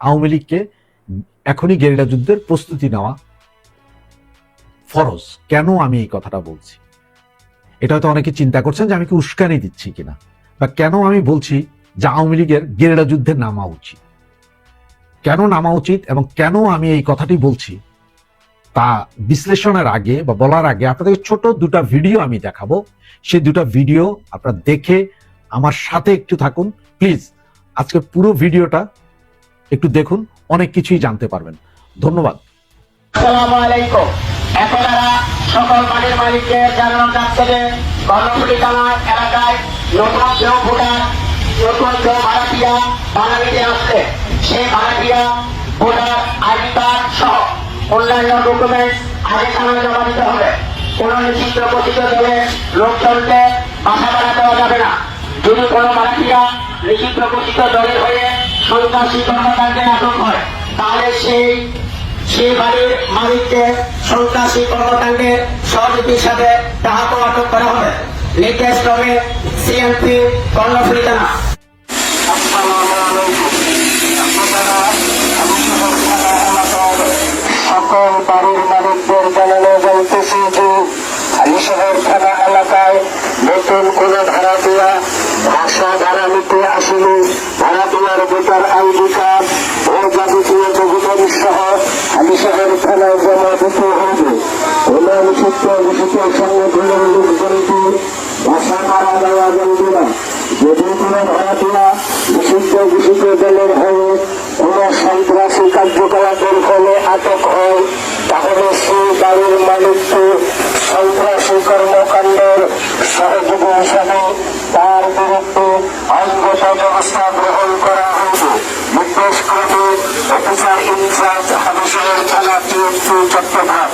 আওয়ামী লীগকে এখনই গেরিলা যুদ্ধের প্রস্তুতি নেওয়া ফরজ। কেন আমি এই কথাটা বলছি? এটা হয়তো অনেকে চিন্তা করছেন যে আমি কি উস্কানি দিচ্ছি কিনা। বা কেন আমি বলছি যে আওয়ামী লীগের গেরিলা যুদ্ধে নামা উচিত? কেন নামা উচিত এবং কেন আমি এই কথাটি বলছি? তা বিশ্লেষণের আগে বা বলার আগে আপনাদের ছোট দুটা ভিডিও আমি দেখাবো। সেই দুটা ভিডিও আপনারা দেখে আমার সাথে একটু থাকুন। প্লিজ আজকে পুরো ভিডিওটা একটু দেখুন, অনেক কিছুই জানতে পারবেন। ধন্যবাদ। জমা দিতে হবে। কোন নিষিদ্ধ কথিত লোকজনকে বাসা ভাড়া যাবে না। যদি কোনো ঘোষিত দলের হয়ে সন্ত্রাসী কর্মকাণ্ডে আটক হয়। তাহলে সেই সে বাড়ির মালিককে সন্ত্রাসী কর্মকাণ্ডে সহযোগী হিসাবে তাহাকে আটক করা হবে। লেটেস্ট হবে সিএমপি কর্ণফুলি থানা। দলের হয়ে কোন সন্ত্রাসী কার্যকলাপের ফলে আটক হয়, তাহলে সেই বাড়ির মালিককে সন্ত্রাসী কর্মকাণ্ডের সহযোগী হিসাবে তার বিরুদ্ধে আইনগত ব্যবস্থা গ্রহণ করা হবে নির্দেশ করবে অফিসার ইনচার্জ হাবিসের থানা টিএসপি চট্টগ্রাম।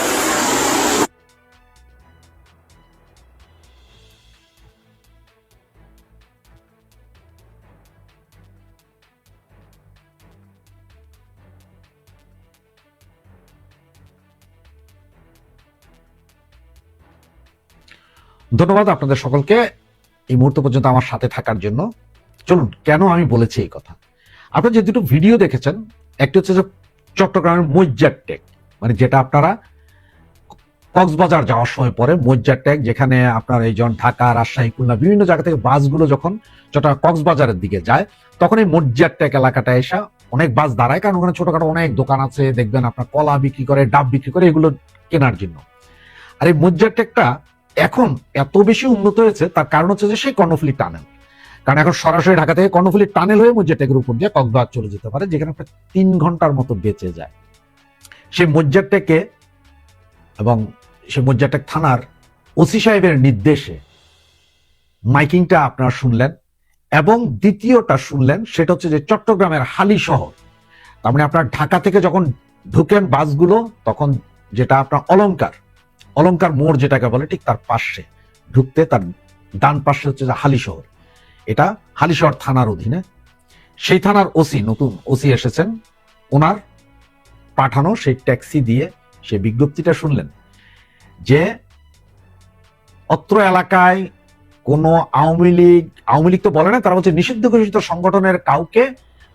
ধন্যবাদ আপনাদের সকলকে এই মুহূর্ত পর্যন্ত আমার সাথে থাকার জন্য। চলুন, কেন আমি বলেছি এই কথা? আপনারা যে দুটো ভিডিও দেখেছেন, একটি হচ্ছে যে চট্টগ্রামের মজ্জার টেক মানে যেটা আপনারা কক্সবাজার যাওয়ার সময় পরে মজ্জার টেক যেখানে আপনার এই জন ঢাকা, রাজশাহী, খুলনা, বিভিন্ন জায়গা থেকে বাসগুলো যখন চট্টগ্রাম কক্সবাজারের দিকে যায়, তখন এই মজ্জার টেক এলাকাটা এসে অনেক বাস দাঁড়ায়, কারণ ওখানে ছোটখাটো অনেক দোকান আছে, দেখবেন আপনার কলা বিক্রি করে, ডাব বিক্রি করে, এগুলো কেনার জন্য। আর এই মজ্জার টেকটা এখন এত বেশি উন্নত হয়েছে, তার কারণ হচ্ছে যে সেই কর্ণফুলি টানেল। কারণ এখন সরাসরি ঢাকা থেকে কর্ণফুলি টানেল হয়ে মজ্জারটেকের উপর দিয়ে কক্সবাজার চলে যেতে পারে, যেখানে প্রায় তিন ঘণ্টার মতো বেঁচে যায়। সেই মজ্জারটেকে এবং সেই মজ্জারটেক থানার ওসি সাহেবের নির্দেশে মাইকিংটা আপনারা শুনলেন এবং দ্বিতীয়টা শুনলেন, সেটা হচ্ছে যে চট্টগ্রামের হালি শহর। তার মানে আপনার ঢাকা থেকে যখন ঢুকেন বাসগুলো, তখন যেটা আপনার অলংকার। অলংকার মোড় যেটাকে বলে, ঠিক তার পাশে ঢুকতে তার ডান পাশে হচ্ছে যে হালিশহর এটা হালিশহর থানার অধীনে। সেই থানার ওসি, নতুন ওসি এসেছেন। ওনার পাঠানো সেই ট্যাক্সি দিয়ে সে বিজ্ঞপ্তিটা শুনলেন যে অত্র এলাকায় কোনো আওয়ামী লীগ আওয়ামী লীগ তো বলে না, তারা হচ্ছে নিষিদ্ধ ঘোষিত সংগঠনের কাউকে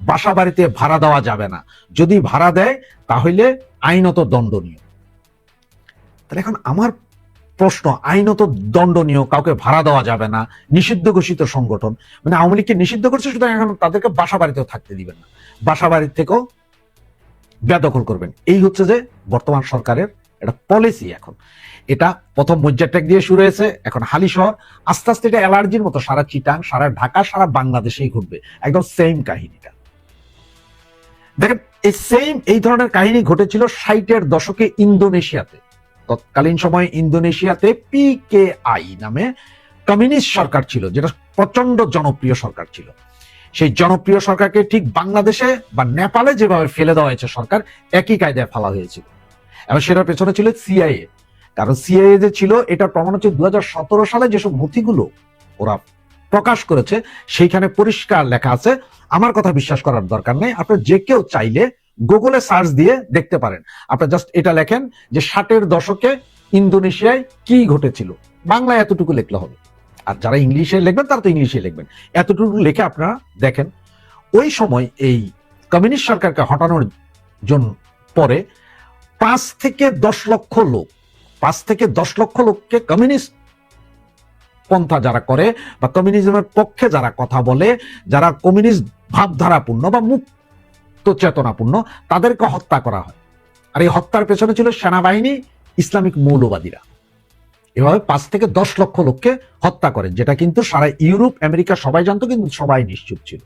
বাসা বাড়িতে ভাড়া দেওয়া যাবে না। যদি ভাড়া দেয়, তাহলে আইনত দণ্ডনীয়। তাহলে এখন আমার প্রশ্ন, আইনত দণ্ডনীয় কাউকে ভাড়া দেওয়া যাবে না, নিষিদ্ধ ঘোষিত সংগঠন মানে আওয়ামী লীগকে নিষিদ্ধ করছে, সুতরাং এখন তাদেরকে বাসা বাড়িতেও থাকতে দিবেন না। বাসা বাড়ির থেকেও বেদখল করবেন। এই হচ্ছে যে বর্তমান সরকারের একটা পলিসি এখন। এটা প্রথম মজ্জারটেক দিয়ে শুরু হয়েছে, এখন হালি শহর। আস্তে আস্তে এটা অ্যালার্জির মতো, সারা চিটাং, সারা ঢাকা, সারা বাংলাদেশেই ঘটবে। একদম সেম কাহিনীটা। দেখেন, এই সেম এই ধরনের কাহিনী ঘটেছিল ষাটের দশকে ইন্দোনেশিয়াতে। তৎকালীন সময়ে ইন্দোনেশিয়াতে পিকেআই নামে কমিউনিস্ট সরকার ছিল, যেটা প্রচণ্ড জনপ্রিয় সরকার ছিল। সেই জনপ্রিয় সরকারকে ঠিক বাংলাদেশে বা নেপালে যেভাবে ফেলে দেওয়া হয়েছে সরকার, একই কায়দায় ফেলা হয়েছিল। এবং সেটার পেছনে ছিল সিআইএ কারণ সিআইএ যে ছিল এটা প্রমাণ হচ্ছে দু হাজার সতেরো সালে যেসব নথিগুলো ওরা প্রকাশ করেছে, সেইখানে পরিষ্কার লেখা আছে, আমার কথা বিশ্বাস করার দরকার নেই, আপনার যে কেউ চাইলে গুগলে সার্চ দিয়ে দেখতে পারেন। আপনার জাস্ট এটা লেখেন যে ষাটের দশকে ইন্দোনেশিয়ায় কি ঘটেছিল। বাংলায় এতটুকু লিখলে হবে। আর যারা ইংলিশে লিখবেন, তারা তো ইংলিশে লিখবেন। এতটুকু লিখে আপনারা দেখেন, ওই সময় এই কমিউনিস্ট সরকারকে হটানোর জন্য পরে পাঁচ থেকে দশ লক্ষ লোক, পাঁচ থেকে দশ লক্ষ লোককে কমিউনিস্ট পন্থা যারা করে বা কমিউনিজমের পক্ষে যারা কথা বলে, যারা কমিউনিস্ট ভাবধারাপূর্ণ বা মুক্ত চেতনাপূর্ণ তাদেরকে হত্যা করা হয়। আর এই হত্যার পেছনে ছিল সেনাবাহিনী, ইসলামিক মৌলবাদীরা। এভাবে পাঁচ থেকে দশ লক্ষ লোককে হত্যা করেন যেটা কিন্তু সারা ইউরোপ, আমেরিকা, সবাই জানতো, কিন্তু সবাই নিশ্চুপ ছিল।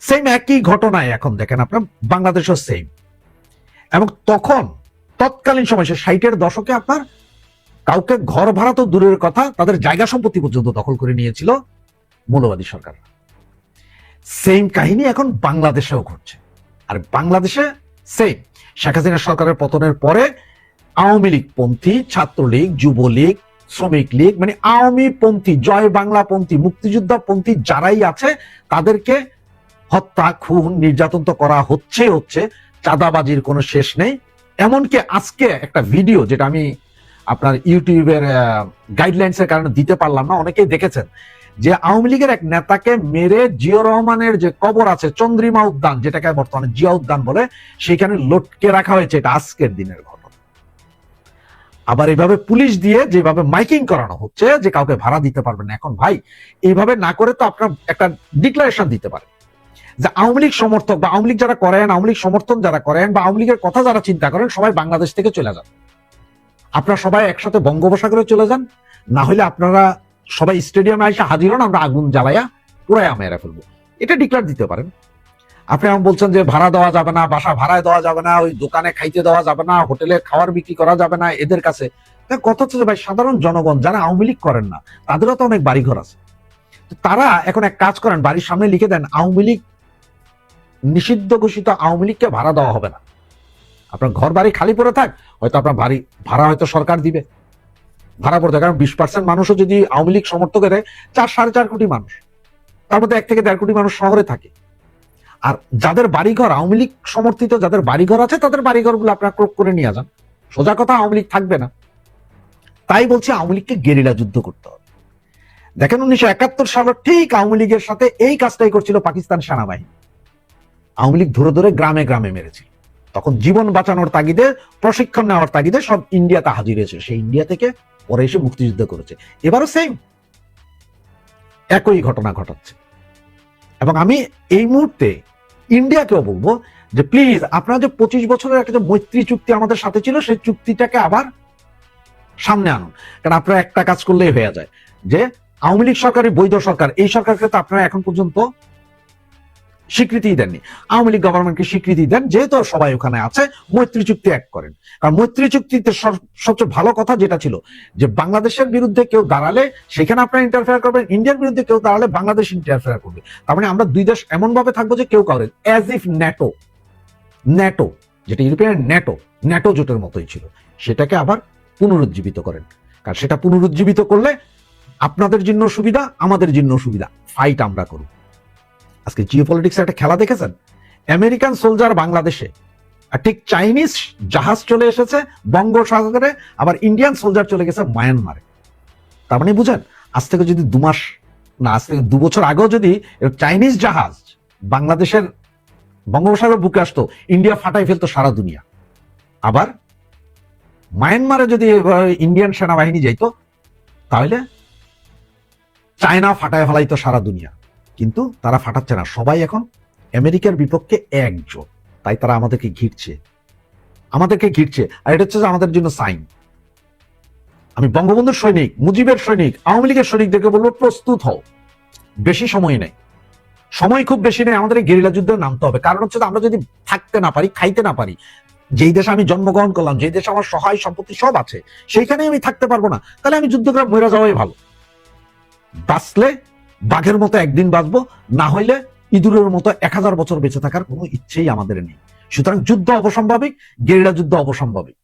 সেম একই ঘটনায় এখন দেখেন আপনার, বাংলাদেশও সেম এবং তখন, তৎকালীন সময়, সে ষাটের দশকে আপনার কাউকে ঘর ভাড়া তো দূরের কথা, তাদের জায়গা সম্পত্তি পর্যন্ত দখল করে নিয়েছিল মৌলবাদী সরকার সেম কাহিনী এখন বাংলাদেশেও ঘটছে। আর বাংলাদেশে সেম শেখ হাসিনা সরকারের পতনের পরে আওয়ামী লীগ পন্থী, ছাত্রলীগ, যুবলীগ, শ্রমিক লীগ মানে আওয়ামী পন্থী, জয় বাংলা পন্থী, মুক্তিযোদ্ধা পন্থী যারাই আছে, তাদেরকে হত্যা, খুন, নির্যাতন তো করা হচ্ছে হচ্ছে, চাঁদাবাজির কোনো শেষ নেই। এমনকি আজকে একটা ভিডিও যেটা আমি আপনার ইউটিউবের গাইডলাইন্স এর কারণে দিতে পারলাম না, অনেকেই দেখেছেন। যে আওয়ামী লীগের এক নেতাকে মেরে জিয়া রহমানের যে কবর আছে চন্দ্রিমা উদ্যান, যেটাকে বর্তমানে জিয়া উদ্যান বলে, সেখানে লটকে রাখা হয়েছে। এটা আজকের দিনের ঘটনা। আবার এইভাবে পুলিশ দিয়ে যেভাবে মাইকিং করানো হচ্ছে, যে কাউকে ভাড়া দিতে পারবেন এখন ভাই এইভাবে না করে তো আপনার একটা ডিক্লারেশন দিতে পারে। যে আওয়ামী লীগ সমর্থক বা আওয়ামী লীগ যারা করেন, আওয়ামী লীগ সমর্থন যারা করেন বা আওয়ামী লীগের কথা যারা চিন্তা করেন, সবাই বাংলাদেশ থেকে চলে যান। আপনারা সবাই একসাথে বঙ্গোপসাগরে চলে যান। না হলে আপনারা সবাই স্টেডিয়ামে এসে হাজির হন, আমরা আগুন জ্বালাইয়া পুরাই মেরে ফেলব। এটা ডিক্লার দিতে পারেন। আপনি এমন বলছেন যে ভাড়া দেওয়া যাবে না, বাসা ভাড়ায় দেওয়া যাবে না, ওই দোকানে খাইতে দেওয়া যাবে না, হোটেলে খাওয়ার বিক্রি করা যাবে না, এদের কাছে। কথা হচ্ছে যে ভাই, সাধারণ জনগণ যারা আওয়ামী লীগ করেন না, তাদেরও তো অনেক বাড়িঘর আছে। তারা এখন এক কাজ করেন, বাড়ির সামনে লিখে দেন, আওয়ামী লীগ নিষিদ্ধ ঘোষিত আওয়ামী লীগকে ভাড়া দেওয়া হবে না। আপনার ঘর বাড়ি খালি পড়ে থাক, হয়তো আপনার বাড়ি ভাড়া হয়তো সরকার দিবে। ভাড়া পড়তে কারণ বিশ পার্সেন্ট মানুষও যদি আওয়ামী লীগ সমর্থক দেয়, চার, সাড়ে চার কোটি মানুষ। তার মধ্যে এক থেকে দেড় কোটি মানুষ শহরে থাকে। আর যাদের বাড়িঘর, আওয়ামী লীগ সমর্থিত যাদের বাড়িঘর আছে, তাদের বাড়িঘরগুলো আপনার ক্রোক করে নিয়ে যান। সোজা কথা, আওয়ামী লীগ থাকবে না। তাই বলছি, আওয়ামী লীগকে গেরিলা যুদ্ধ করতে হবে। দেখেন, উনিশশো একাত্তর সালের ঠিক আওয়ামী লীগের সাথে এই কাজটাই করছিল পাকিস্তান সেনাবাহিনী। আওয়ামী লীগ ধরে ধরে গ্রামে গ্রামে মেরেছিল। তখন জীবন বাঁচানোর তাগিদে, প্রশিক্ষণ নেওয়ার তাগিদে সব ইন্ডিয়াতে হাজির হয়েছে সেই ইন্ডিয়া থেকে পরে এসে মুক্তিযুদ্ধ করেছে। এবারও সেম একই ঘটনা ঘটাচ্ছে। এবং আমি এই মুহূর্তে ইন্ডিয়াকেও বলব যে প্লিজ আপনারা যে পঁচিশ বছরের একটা যে মৈত্রী চুক্তি আমাদের সাথে ছিল, সেই চুক্তিটাকে আবার সামনে আনুন। কারণ আপনারা একটা কাজ করলেই হয়ে যায়। যে, আওয়ামী লীগ সরকারই বৈধ সরকার। এই সরকারকে তো আপনারা এখন পর্যন্ত স্বীকৃতি দেননি। আওয়ামী লীগ গভর্নমেন্টকে স্বীকৃতি দেন, যেহেতু সবাই ওখানে আছে, মৈত্রী চুক্তি এক করেন। কারণ মৈত্রী চুক্তিতে সবচেয়ে ভালো কথা যেটা ছিল, যে বাংলাদেশের বিরুদ্ধে কেউ দাঁড়ালে সেখানে আপনারা ইন্টারফেয়ার করবেন, ইন্ডিয়ার বিরুদ্ধে কেউ দাঁড়ালে বাংলাদেশ ইন্টারফেয়ার করবে। তার মানে আমরা দুই দেশ এমন ভাবে থাকব যে কেউ কাউরে অ্যাজ ইফ ন্যাটো ন্যাটো যেটা ইউরোপিয়ান ন্যাটো ন্যাটো জোটের মতোই ছিল। সেটাকে আবার পুনরুজ্জীবিত করেন। কারণ সেটা পুনরুজ্জীবিত করলে আপনাদের জন্য সুবিধা, আমাদের জন্য সুবিধা ফাইট আমরা করব। আজকে জিও পলিটিক্স একটা খেলা দেখেছেন? আমেরিকান সোলজার বাংলাদেশে। আর ঠিক চাইনিজ জাহাজ চলে এসেছে বঙ্গোপসাগরে, আবার ইন্ডিয়ান সোলজার চলে গেছে মায়ানমারে তার মানে বুঝেন, আজ থেকে যদি দু মাস, না, আজ থেকে দু বছর আগেও যদি চাইনিজ জাহাজ বাংলাদেশের বঙ্গোপসাগর বুকে আসতো ইন্ডিয়া ফাটাই ফেলতো সারা দুনিয়া। আবার মায়ানমারে যদি ইন্ডিয়ান সেনাবাহিনী যাইতো, তাহলে চায়না ফাটায় ফেলাইতো সারা দুনিয়া। কিন্তু তারা ফাটাচ্ছে না। সবাই এখন আমেরিকার বিপক্ষে একজোট। তাই তারা আমাদেরকে ঘিরছে। আমাদেরকে ঘিরছে। আর এটা হচ্ছে আমাদের জন্য সাইন আমি বঙ্গবন্ধুর সৈনিক, মুজিবের সৈনিক, আওয়ামী লীগের সৈনিকদেরকে বলব, প্রস্তুত হও। বেশি সময় নেই। সময় খুব বেশি নেই। আমাদের গেরিলা যুদ্ধে নামতে হবে। কারণ হচ্ছে আমরা যদি থাকতে না পারি, খাইতে না পারি, যেই দেশে আমি জন্মগ্রহণ করলাম, যেই দেশে আমার সহায় সম্পত্তি সব আছে সেইখানে আমি থাকতে পারব না। তাহলে আমি যুদ্ধ করে যাওয়াই ভালো। বাঁচলে বাঘের মতো একদিন বাঁচবো, না হইলে ইঁদুরের মতো এক হাজার বছর বেঁচে থাকার কোনো ইচ্ছেই আমাদের নেই। সুতরাং যুদ্ধ অবসম্ভাবিক, গেরিলা যুদ্ধ অবসম্ভাবিক।